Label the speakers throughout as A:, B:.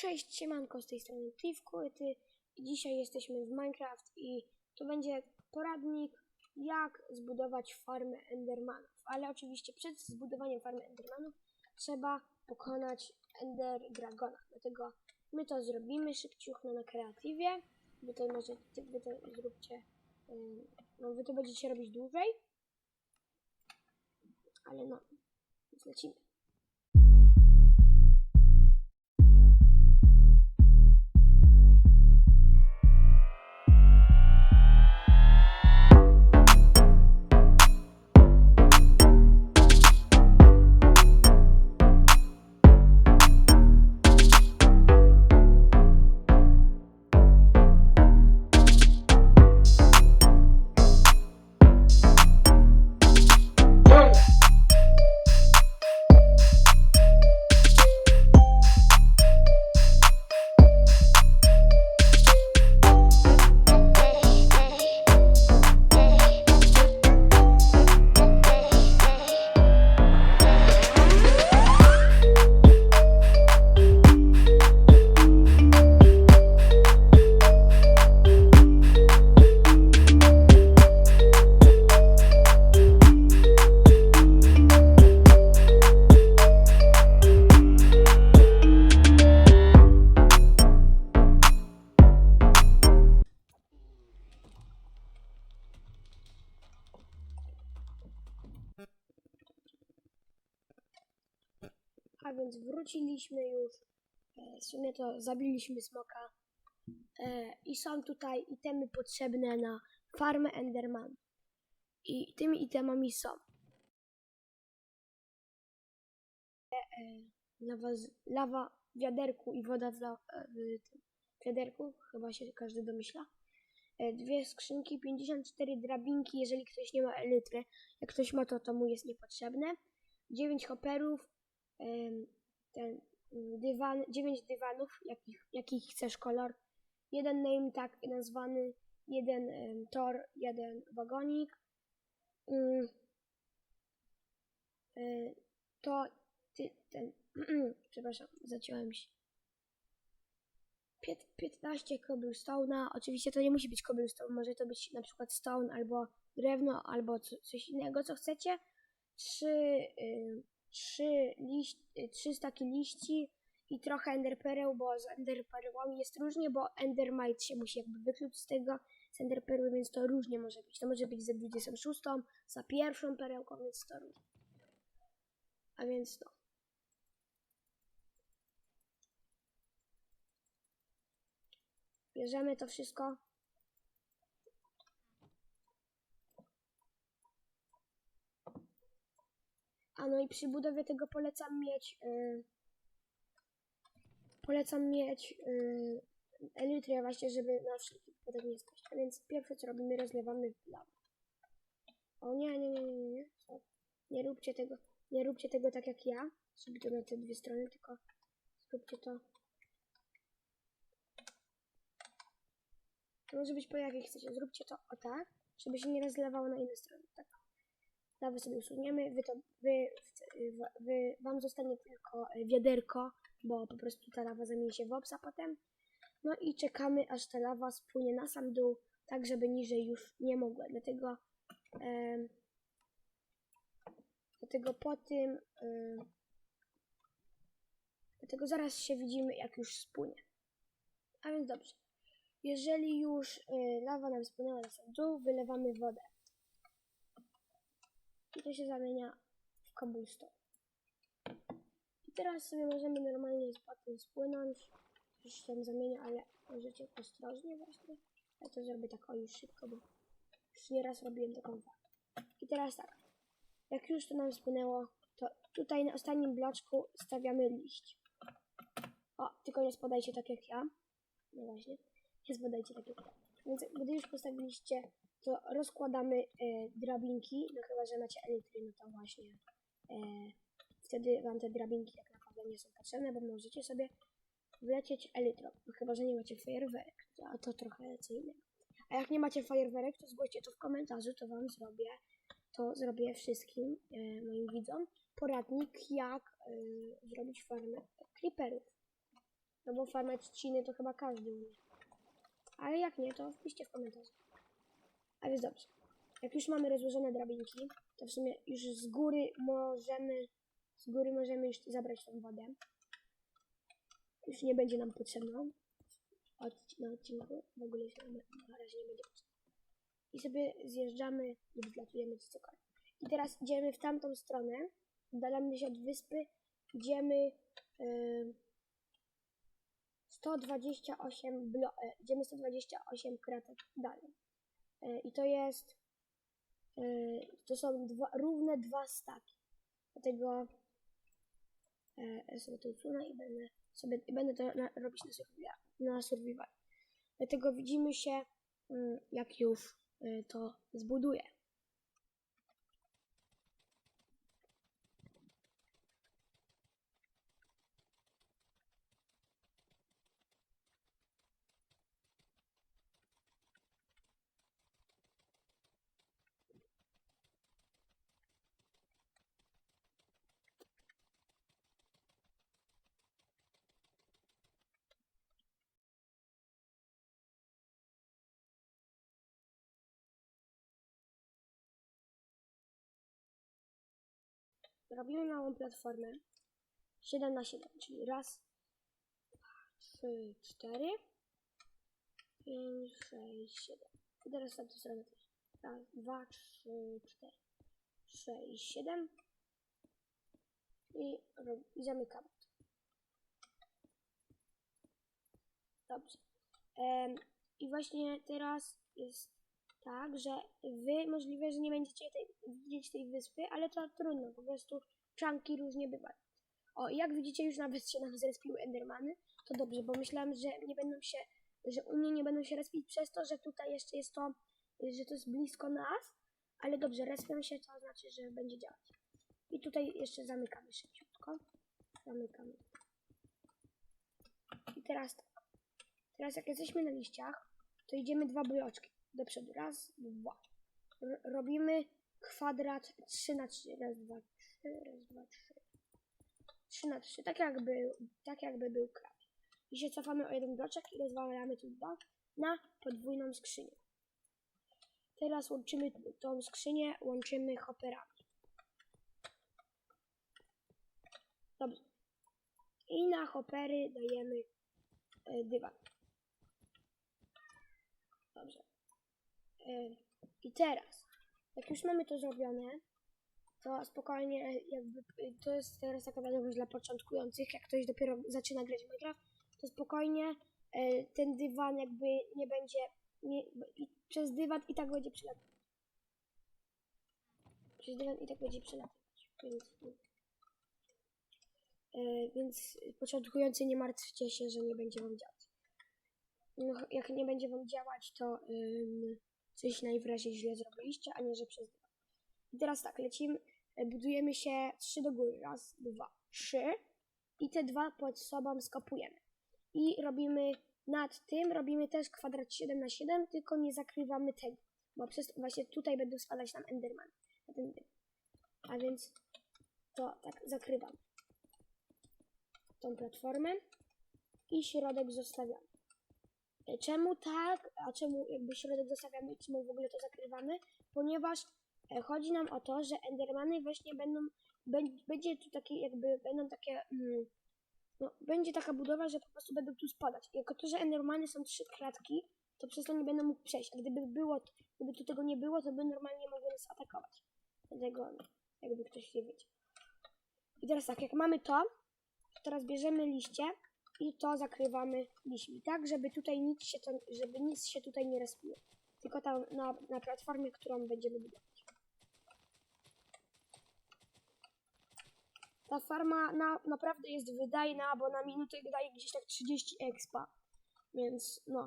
A: Cześć, siemanko, z tej strony Cliffkurty i dzisiaj jesteśmy w Minecraft i to będzie poradnik jak zbudować farmę Endermanów. Ale oczywiście przed zbudowaniem farmy Endermanów trzeba pokonać Ender Dragona. Dlatego my to zrobimy szybciuchno na kreatywie. Wy to może, wy to zróbcie, no wy to będziecie robić dłużej. Ale no, więc lecimy. Więc wróciliśmy już. E, W sumie to zabiliśmy smoka. E, I są tutaj itemy potrzebne na farmę Enderman. I tymi itemami są. E, Lawa, lawa w wiaderku i woda w, la, w wiaderku. Chyba się każdy domyśla. Dwie skrzynki, 54 drabinki, jeżeli ktoś nie ma elitry. Jak ktoś ma to, to mu jest niepotrzebne. 9 hopperów, em, ten mm, dywan, 9 dywanów, jakich, jakich chcesz kolor, jeden name tag jeden em, tor, jeden wagonik. Mm, e, to ty, ten, przepraszam, zaciąłem się. Pięt- 15 cobblestone'a, oczywiście to nie musi być cobblestone, może to być na przykład stone albo drewno, albo co, coś innego, co chcecie. Trzy, y, trzy, liść, y, trzy staki liści i trochę enderpereł, bo z enderperełami jest różnie, bo endermite się musi jakby wykluć z tego, z enderperły, więc to różnie może być. To może być za 26, za pierwszą perełką, więc to różnie. A więc no. Bierzemy to wszystko. A no i przy budowie tego polecam mieć. y, polecam mieć yy, elytrę właśnie, żeby na wszelki wypadek nie. A więc pierwsze co robimy, rozlewamy lawę. O nie, nie, nie, nie, nie, nie. Róbcie tego. Nie róbcie tego tak jak ja. Żeby to na te dwie strony, tylko zróbcie to. To może być po jakiej chcecie. Zróbcie to o tak, żeby się nie rozlewało na inne strony. Tak. Lawę sobie usuniemy, wy to, wy, wy, wam zostanie tylko e, wiaderko, bo po prostu ta lawa zamieni się w obsa potem. No i czekamy, aż ta lawa spłynie na sam dół, tak żeby niżej już nie mogła. Dlatego, em, dlatego po tym, em, dlatego zaraz się widzimy, jak już spłynie. A więc dobrze. Jeżeli już y, lawa nam spłynęła na sam dół, wylewamy wodę. I to się zamienia w cobblestone. I teraz sobie możemy normalnie z potem spłynąć. Już się tam zamienia, ale możecie ostrożnie właśnie. Ja to zrobię tak o już szybko, bo już nieraz robiłem taką warę. I teraz tak. Jak już to nam spłynęło, to tutaj na ostatnim bloczku stawiamy liść. O, tylko nie spadajcie tak jak ja. No właśnie. Nie spadajcie tak jak ja. Więc gdy już postawiliście, to rozkładamy e, drabinki. No chyba, że macie elitry, no to właśnie. E, wtedy wam te drabinki tak naprawdę nie są potrzebne, bo możecie sobie wlecieć elytrą. No chyba, że nie macie fajerwerek, to, a to trochę co innego. A jak nie macie fajerwerek, to zgłoście to w komentarzu, to wam zrobię, to zrobię wszystkim e, moim widzom poradnik, jak e, zrobić farmę creeperów. No bo farmę trzciny to chyba każdy umie. Ale jak nie, to wpiszcie w komentarzu. A więc dobrze. Jak już mamy rozłożone drabinki, to w sumie już z góry możemy z góry możemy już zabrać tą wodę. Już nie będzie nam potrzebna. Na odcinku w ogóle już na razie nie będzie potrzebna. I sobie zjeżdżamy lub zlatujemy czy cokolwiek. I teraz idziemy w tamtą stronę. Oddalamy się od wyspy. Idziemy yy, 128 blo- e, idziemy 128 kratek dalej. E, I to jest e, to są dwa, równe dwa staki. Dlatego e, sobie to usunę i będę sobie i będę to na, robić na survival, na survival. Dlatego widzimy się mm, jak już to zbuduję. Robimy małą platformę 7 na 7, czyli raz, dwa, trzy, cztery, pięć, sześć, siedem. I teraz na tę stronę też. Raz, dwa, trzy, cztery, sześć, siedem. I, rob- i zamykamy. Dobrze. Em, I właśnie teraz jest tak, że wy możliwe, że nie będziecie tej, widzieć tej wyspy, ale to trudno, po prostu czanki różnie bywają. O, jak widzicie, już nawet się nam zrespiły Endermany, to dobrze, bo myślałem, że nie będą się, że u mnie nie będą się respić przez to, że tutaj jeszcze jest to, że to jest blisko nas, ale dobrze, respią się, to znaczy, że będzie działać. I tutaj jeszcze zamykamy szybciutko. Zamykamy. I teraz tak. Teraz jak jesteśmy na liściach, to idziemy dwa bloczki do przodu. Raz, dwa. R robimy kwadrat 3 na 3. Raz, dwa, trzy, raz, dwa, trzy. 3 na 3. Tak jakby, tak jakby był krab. I się cofamy o jeden bloczek i rozwalamy tu dwa na podwójną skrzynię. Teraz łączymy tą skrzynię, łączymy hopperami. Dobrze. I na hoppery dajemy e, dywan. Dobrze. E, I teraz, jak już mamy to zrobione, to spokojnie, jakby y, to jest teraz taka wiadomość dla początkujących, jak ktoś dopiero zaczyna grać w Minecraft, to spokojnie e, ten dywan jakby nie będzie, nie, przez dywan i tak będzie przelatywać. Przez dywan i tak będzie przelatywać, więc, e, więc początkujący nie martwcie się, że nie będzie wam działać. No, jak nie będzie wam działać, to coś najwyraźniej źle zrobiliście, a nie, że przez dwa. I teraz tak, lecimy, e, budujemy się trzy do góry. Raz, dwa, trzy. I te dwa pod sobą skopujemy. I robimy nad tym, robimy też kwadrat 7 na 7, tylko nie zakrywamy tego. Bo przez właśnie tutaj będą spadać nam enderman. Na ten dym. A więc to tak zakrywam. Tą platformę. I środek zostawiamy. Czemu tak, a czemu jakby środek zostawiamy i czemu w ogóle to zakrywamy? Ponieważ e, chodzi nam o to, że Endermany właśnie będą, bę- będzie tu takie jakby, będą takie, mm, no, będzie taka budowa, że po prostu będą tu spadać. Jako to, że Endermany są trzy kratki, to przez to nie będą mógł przejść. A gdyby było, gdyby tu tego nie było, to by normalnie mogły nas atakować. Dlatego, jakby ktoś nie wiedział. I teraz tak, jak mamy to, to teraz bierzemy liście i to zakrywamy liśćmi, tak, żeby tutaj nic się, to, żeby nic się tutaj nie respiło. Tylko tam na, na platformie, którą będziemy budować. Ta farma na, naprawdę jest wydajna, bo na minutę daje gdzieś tak 30 expa. Więc no.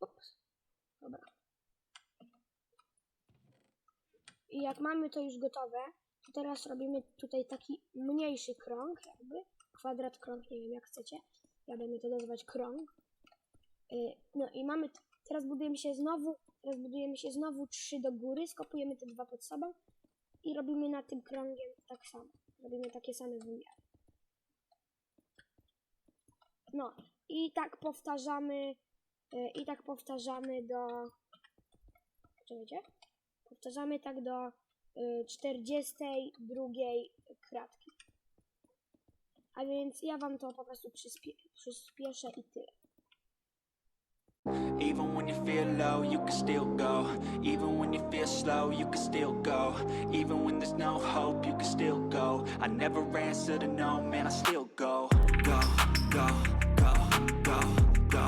A: Ups. Dobra. I jak mamy to już gotowe, to teraz robimy tutaj taki mniejszy krąg, jakby kwadrat, krąg, nie wiem jak chcecie. Ja będę to nazywać krąg. Y, No i mamy, teraz budujemy się znowu, teraz budujemy się znowu trzy do góry, skopujemy te dwa pod sobą i robimy na tym krągiem tak samo. Robimy takie same wymiary. No i tak powtarzamy, y, i tak powtarzamy do, czekajcie, powtarzamy tak do y, 42 kratki. A więc ja wam to po prostu przyspie przyspieszę i tyle.
B: Even when you feel low, you can still go. Even when you feel slow, you can still go. Even when there's no hope, you can still go. I never answer to no, man, I still go. Go, go, go, go, go,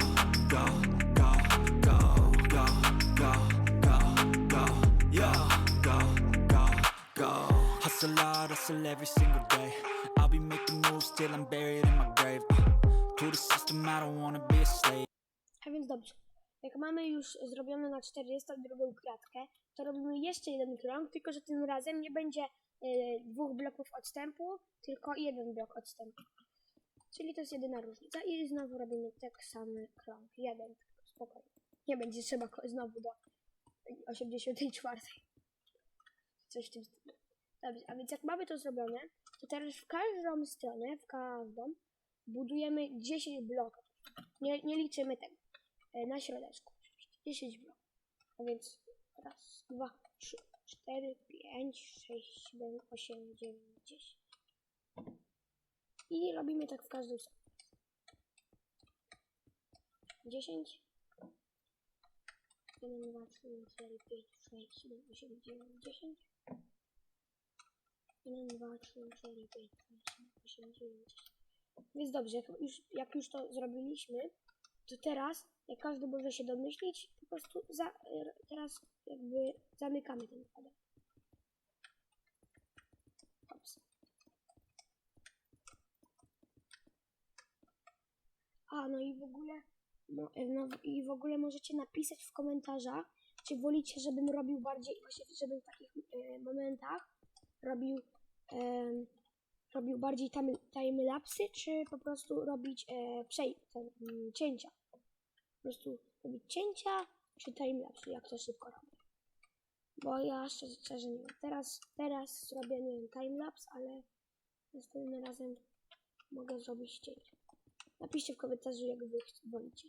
B: go, go, go, go, go, go, go, yeah, go, go, go. Hustle hard, hustle every single day. Till I'm buried in my grave. To the system, I don't wanna be a slave.
A: A więc dobrze. Jak mamy już zrobione na 42 kratkę, to robimy jeszcze jeden krąg, tylko że tym razem nie będzie y, dwóch bloków odstępu, tylko jeden blok odstępu. Czyli to jest jedyna różnica. I znowu robimy tak samy krąg. Jeden, spokojnie. Nie będzie trzeba znowu do 84. Coś w tym stylu. Dobrze, a więc jak mamy to zrobione, to teraz w każdą stronę, w każdą, budujemy 10 bloków. Nie, nie liczymy tego. E, Na środeczku oczywiście. 10 bloków. A więc raz, dwa, trzy, cztery, pięć, sześć, siedem, osiem, dziewięć, dziesięć. I robimy tak w każdym stronę. 10. 1, 2, 3, 4, 5, 6, 7, 8, 9, 10. 1, 2, 3, 4, 5, 6, 7, 8, 9, 10. Więc dobrze, jak już, jak już to zrobiliśmy, to teraz, jak każdy może się domyślić, po prostu za, teraz jakby zamykamy ten kwadrat. Hops. A, no i w ogóle, no, e, no i w ogóle możecie napisać w komentarzach, czy wolicie, żebym robił bardziej, właśnie żebym w takich e, momentach robił, robił bardziej time, timelapsy, czy po prostu robić e, ten, mm, cięcia. Po prostu robić cięcia, czy timelapsy, jak to szybko robię. Bo ja szczerze, szczerze nie wiem. Teraz, teraz zrobię, nie wiem, timelapse, ale następnym razem mogę zrobić cięcie. Napiszcie w komentarzu, jak wy wolicie.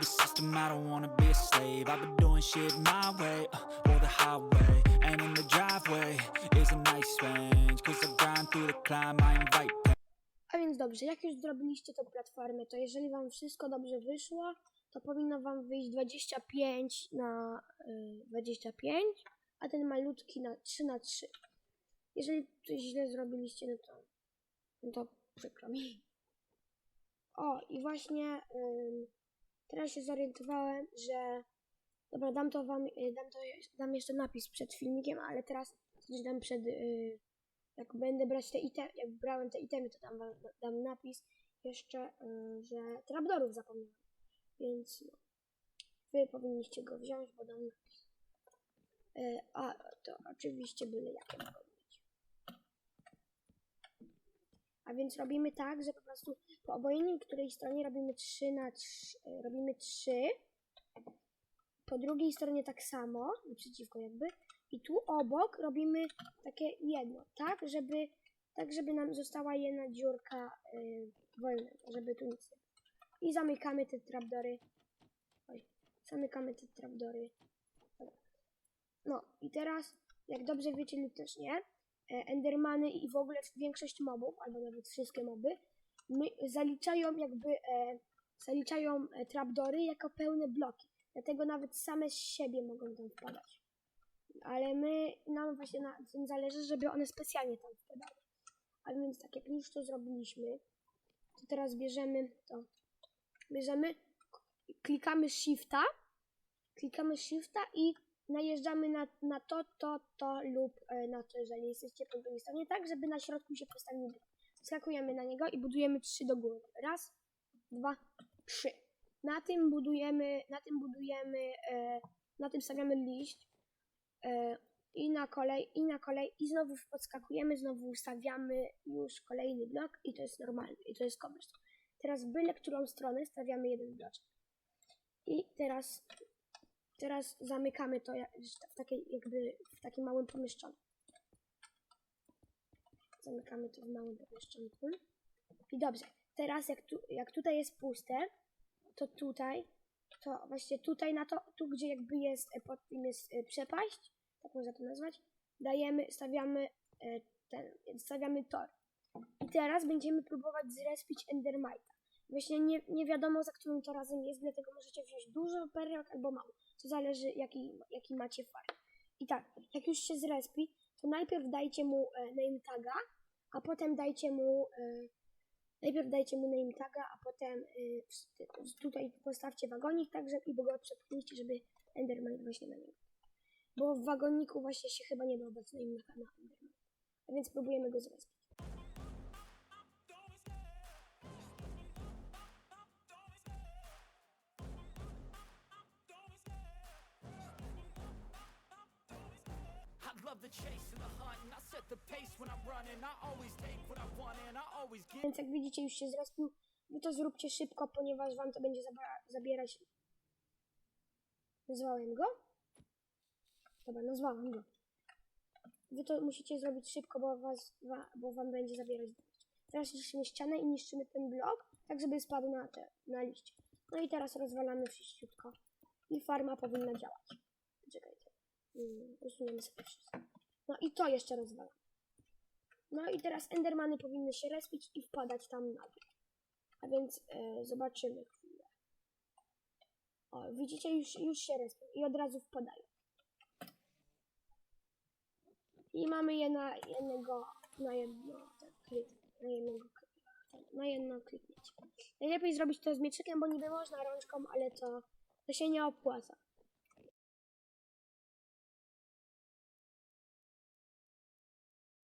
B: the system, I don't wanna be a slave. I've been doing shit my way, uh, or the highway. And in the driveway is a nice range. Cause I grind through the climb, I invite pain.
A: A więc dobrze, jak już zrobiliście tą platformę, to jeżeli wam wszystko dobrze wyszło, to powinno wam wyjść 25 na y, 25, a ten malutki na 3 na 3. Jeżeli coś źle zrobiliście, no to, no to przykro mi. O, i właśnie ym, teraz się zorientowałem, że dobra, dam to wam, y, dam, to, dam jeszcze napis przed filmikiem, ale teraz coś dam przed, y, jak będę brać te itemy, jak brałem te itemy, to dam, dam napis jeszcze, y, że trapdorów zapomniałem. Więc no, wy powinniście go wziąć, bo dam napis. A to oczywiście byle jakie mogą być. A więc robimy tak, że po prostu po obojętnie której stronie robimy 3 na 3, y, robimy 3. Po drugiej stronie tak samo, naprzeciwko jakby. I tu obok robimy takie jedno, tak, żeby, tak, żeby nam została jedna dziurka y, wolna, żeby tu nic nie było. I zamykamy te trapdory. Oj, zamykamy te trapdory. No i teraz, jak dobrze wiecie lub też nie, e, endermany i w ogóle większość mobów, albo nawet wszystkie moby, zaliczają jakby, e, zaliczają e, trapdory jako pełne bloki. Dlatego nawet same z siebie mogą tam wpadać ale my, nam właśnie na tym zależy, żeby one specjalnie tam wpadały. A więc tak jak już to zrobiliśmy, to teraz bierzemy to, bierzemy, klikamy shifta, klikamy shifta i najeżdżamy na, na to, to, to lub e, na to, jeżeli jesteście po drugiej stronie, tak, żeby na środku się postawił blok. Skakujemy na niego i budujemy trzy do góry. Raz, dwa, trzy. Na tym budujemy, na tym budujemy, e, na tym stawiamy liść e, i na kolej, i na kolej, i znowu podskakujemy, znowu ustawiamy już kolejny blok i to jest normalne, i to jest cobblestone. Teraz byle którą stronę stawiamy jeden bloczek. I teraz, teraz zamykamy to w takiej, jakby w takim małym pomieszczeniu. Zamykamy to w małym pomieszczonku. I dobrze, teraz jak, tu, jak tutaj jest puste, to tutaj, to właśnie tutaj na to, tu gdzie jakby jest, e, pod tym jest e, przepaść, tak można to nazwać, dajemy, stawiamy e, ten, stawiamy tor. I teraz będziemy próbować zrespić Endermite'a. Właśnie nie, nie wiadomo za którym to razem jest, dlatego możecie wziąć dużo perłek albo mało. To zależy jaki, jaki macie farm. I tak, jak już się zrespi, to najpierw dajcie mu e, name taga, a potem dajcie mu e, najpierw dajcie mu name taga, a potem e, tutaj postawcie wagonik tak, żeby, i go przepchnijcie, żeby Endermite właśnie na niego. Bo w wagoniku właśnie się chyba nie da taga na Endermite. A więc próbujemy go zrespić. Więc jak widzicie, już się zrespił. Wy to zróbcie szybko, ponieważ wam to będzie zabierać. Nazwałem go? Dobra, nazwałem go. Wy to musicie zrobić szybko, bo, was, wa, bo wam będzie zabierać. Teraz niszczymy ścianę i niszczymy ten blok, tak żeby spadł na, te, na liście. No i teraz rozwalamy wszystko. I farma powinna działać. Czekajcie. Mm, Usuniemy sobie wszystko. No i to jeszcze rozwalam. No i teraz Endermany powinny się respić i wpadać tam na dół. A więc e, zobaczymy chwilę. O, widzicie, już, już się respią i od razu wpadają. I mamy je na jednego, na jedno, tak, na jednego, na jedno kliknięcie. Najlepiej zrobić to z mieczykiem, bo niby można rączką, ale to, to się nie opłaca.